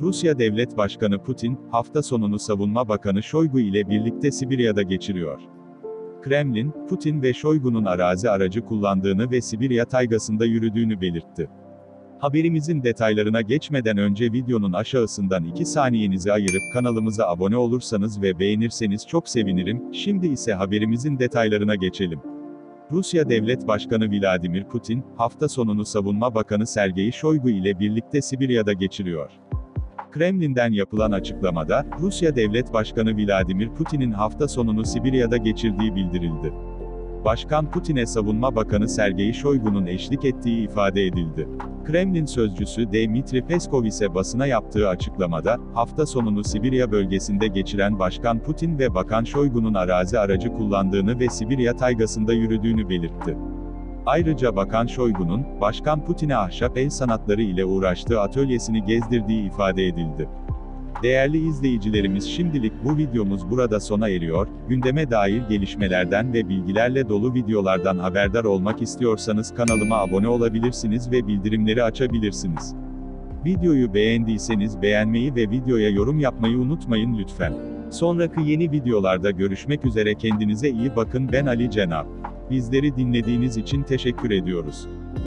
Rusya Devlet Başkanı Putin, hafta sonunu Savunma Bakanı Şoygu ile birlikte Sibirya'da geçiriyor. Kremlin, Putin ve Şoygu'nun arazi aracı kullandığını ve Sibirya taygasında yürüdüğünü belirtti. Haberimizin detaylarına geçmeden önce videonun aşağısından 2 saniyenizi ayırıp kanalımıza abone olursanız ve beğenirseniz çok sevinirim, şimdi ise haberimizin detaylarına geçelim. Rusya Devlet Başkanı Vladimir Putin, hafta sonunu Savunma Bakanı Sergey Shoigu ile birlikte Sibirya'da geçiriyor. Kremlin'den yapılan açıklamada, Rusya Devlet Başkanı Vladimir Putin'in hafta sonunu Sibirya'da geçirdiği bildirildi. Başkan Putin'e Savunma Bakanı Sergey Shoigu'nun eşlik ettiği ifade edildi. Kremlin sözcüsü Dmitri Peskov ise basına yaptığı açıklamada, hafta sonunu Sibirya bölgesinde geçiren Başkan Putin ve Bakan Shoigu'nun arazi aracı kullandığını ve Sibirya taygasında yürüdüğünü belirtti. Ayrıca Bakan Shoigu'nun, Başkan Putin'e ahşap el sanatları ile uğraştığı atölyesini gezdirdiği ifade edildi. Değerli izleyicilerimiz şimdilik bu videomuz burada sona eriyor, gündeme dair gelişmelerden ve bilgilerle dolu videolardan haberdar olmak istiyorsanız kanalıma abone olabilirsiniz ve bildirimleri açabilirsiniz. Videoyu beğendiyseniz beğenmeyi ve videoya yorum yapmayı unutmayın lütfen. Sonraki yeni videolarda görüşmek üzere kendinize iyi bakın ben Ali Cenap. Bizleri dinlediğiniz için teşekkür ediyoruz.